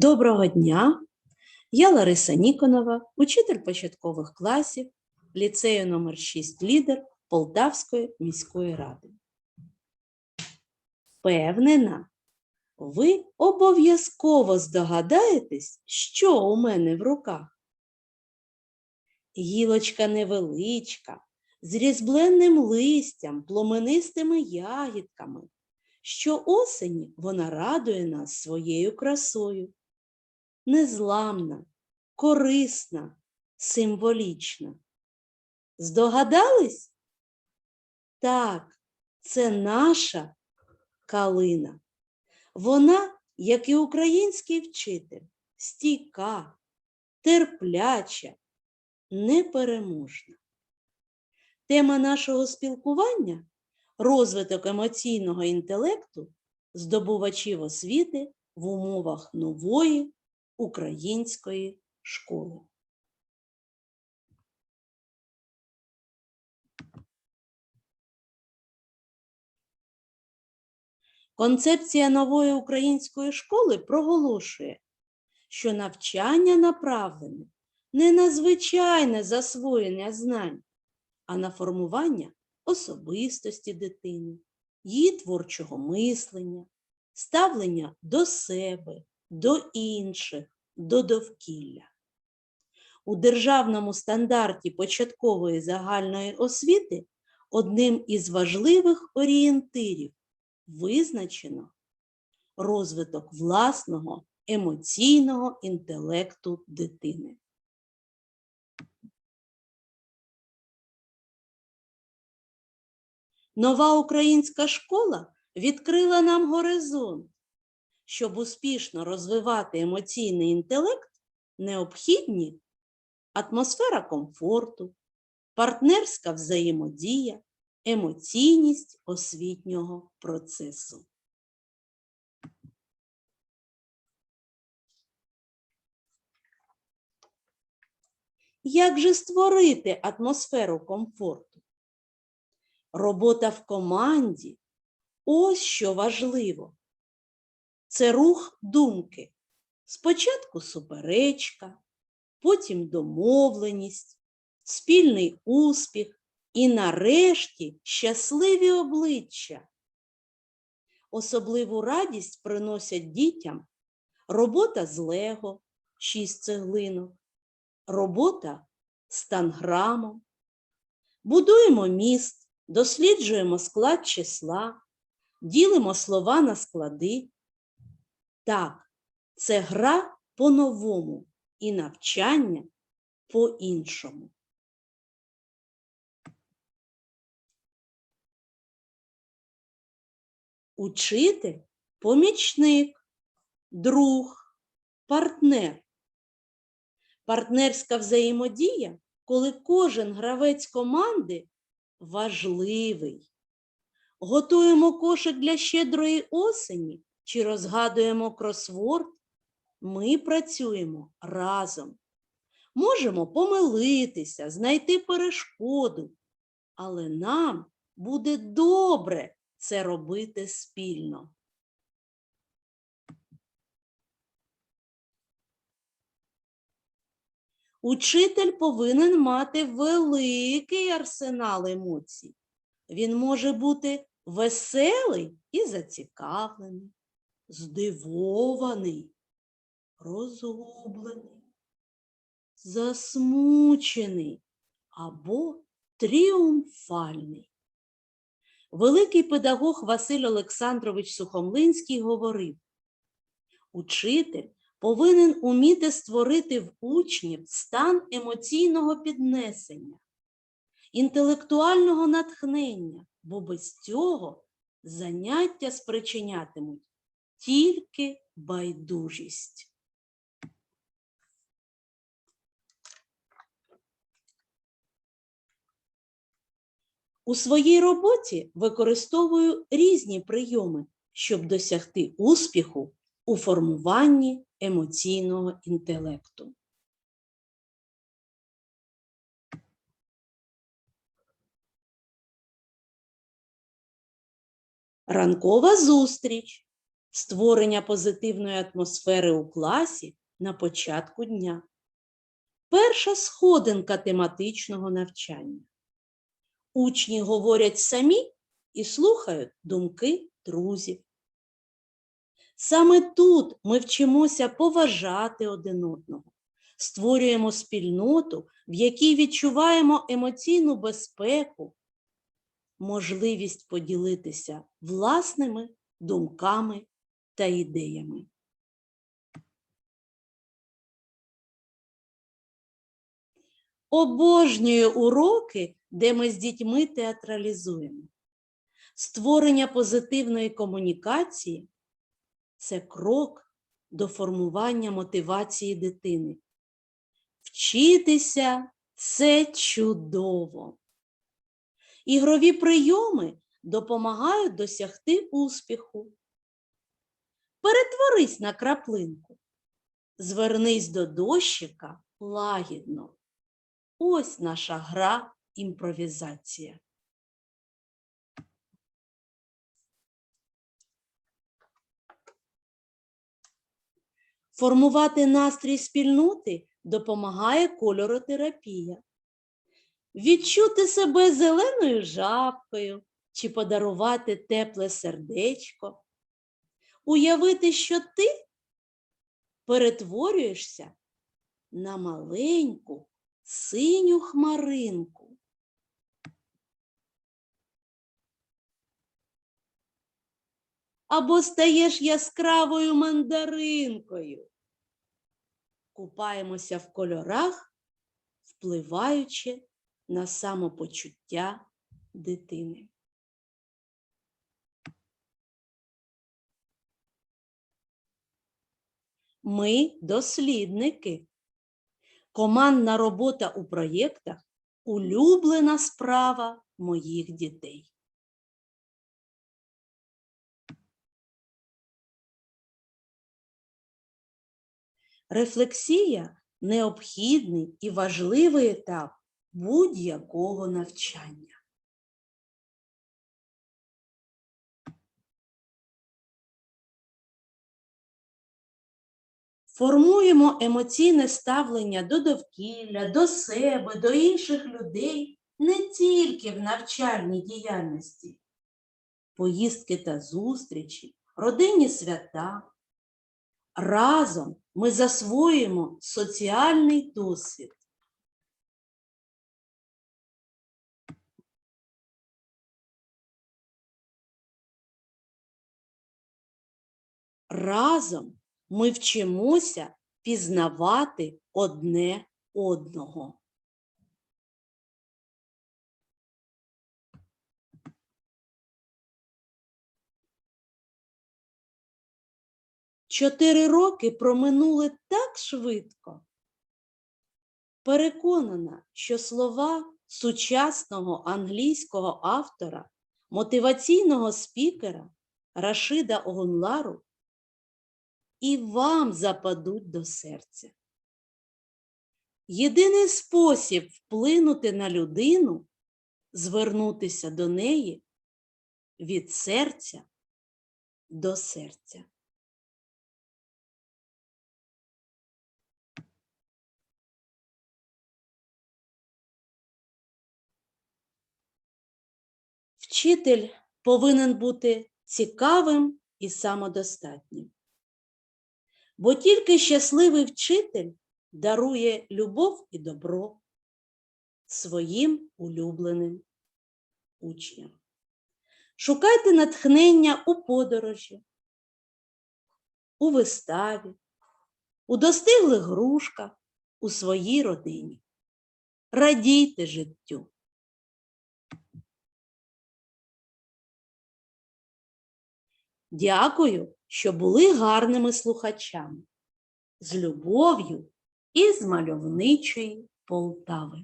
Доброго дня! Я Лариса Ніконова, учитель початкових класів ліцею номер 6 лідер Полтавської міської ради. Впевнена, ви обов'язково здогадаєтесь, що у мене в руках. Гілочка невеличка, з різбленним листям, пломенистими ягідками. Що осені вона радує нас своєю красою. Незламна, корисна, символічна. Здогадались? Так, це наша калина. Вона, як і український вчитель, стійка, терпляча, непереможна. Тема нашого спілкування розвиток емоційного інтелекту здобувачів освіти в умовах нової української школи. Концепція нової української школи проголошує, що навчання направлене не на звичайне засвоєння знань, а на формування особистості дитини, її творчого мислення, ставлення до себе, до інших, до довкілля. У державному стандарті початкової загальної освіти одним із важливих орієнтирів визначено розвиток власного емоційного інтелекту дитини. Нова українська школа відкрила нам горизонт. Щоб успішно розвивати емоційний інтелект, необхідні атмосфера комфорту, партнерська взаємодія, емоційність освітнього процесу. Як же створити атмосферу комфорту? Робота в команді ось що важливо. Це рух думки. Спочатку суперечка, потім домовленість, спільний успіх і нарешті щасливі обличчя. Особливу радість приносять дітям робота з лего, шість цеглинок, робота з танграмом. Будуємо міст, досліджуємо склад числа, ділимо слова на склади. Так, це гра по-новому і навчання по-іншому. Учитель – помічник, друг, партнер. Партнерська взаємодія, коли кожен гравець команди важливий. Готуємо кошик для щедрої осені чи розгадуємо кросворд, ми працюємо разом. Можемо помилитися, знайти перешкоду, але нам буде добре це робити спільно. Учитель повинен мати великий арсенал емоцій. Він може бути веселий і зацікавлений, здивований, розгублений, засмучений або тріумфальний. Великий педагог Василь Олександрович Сухомлинський говорив, учитель повинен уміти створити в учнів стан емоційного піднесення, інтелектуального натхнення, бо без цього заняття спричинятимуть тільки байдужість. У своїй роботі використовую різні прийоми, щоб досягти успіху у формуванні емоційного інтелекту. Ранкова зустріч створення позитивної атмосфери у класі на початку дня. Перша сходинка тематичного навчання. Учні говорять самі і слухають думки друзів. Саме тут ми вчимося поважати один одного, створюємо спільноту, в якій відчуваємо емоційну безпеку, можливість поділитися власними думками та ідеями. Обожнюю уроки, де ми з дітьми театралізуємо. Створення позитивної комунікації це крок до формування мотивації дитини. Вчитися це чудово. Ігрові прийоми допомагають досягти успіху. Перетворись на краплинку. Звернись до дощика лагідно. Ось наша гра імпровізація. Формувати настрій спільноти допомагає кольоротерапія. Відчути себе зеленою жабкою чи подарувати тепле сердечко. Уявити, що ти перетворюєшся на маленьку синю хмаринку. Або стаєш яскравою мандаринкою. Купаємося в кольорах, впливаючи на самопочуття дитини. Ми дослідники. Командна робота у проєктах улюблена справа моїх дітей. Рефлексія необхідний і важливий етап будь-якого навчання. Формуємо емоційне ставлення до довкілля, до себе, до інших людей не тільки в навчальній діяльності. Поїздки та зустрічі, родинні свята. Разом ми засвоїмо соціальний досвід. Разом ми вчимося пізнавати одне одного. Чотири роки проминули так швидко. Переконана, що слова сучасного англійського автора, мотиваційного спікера Рашида Огунлару і вам западуть до серця. Єдиний спосіб вплинути на людину звернутися до неї від серця до серця. Вчитель повинен бути цікавим і самодостатнім. Бо тільки щасливий вчитель дарує любов і добро своїм улюбленим учням. Шукайте натхнення у подорожі, у виставі, у достиглих грушках, у своїй родині. Радійте життю. Дякую, що були гарними слухачами. З любов'ю із мальовничої Полтави.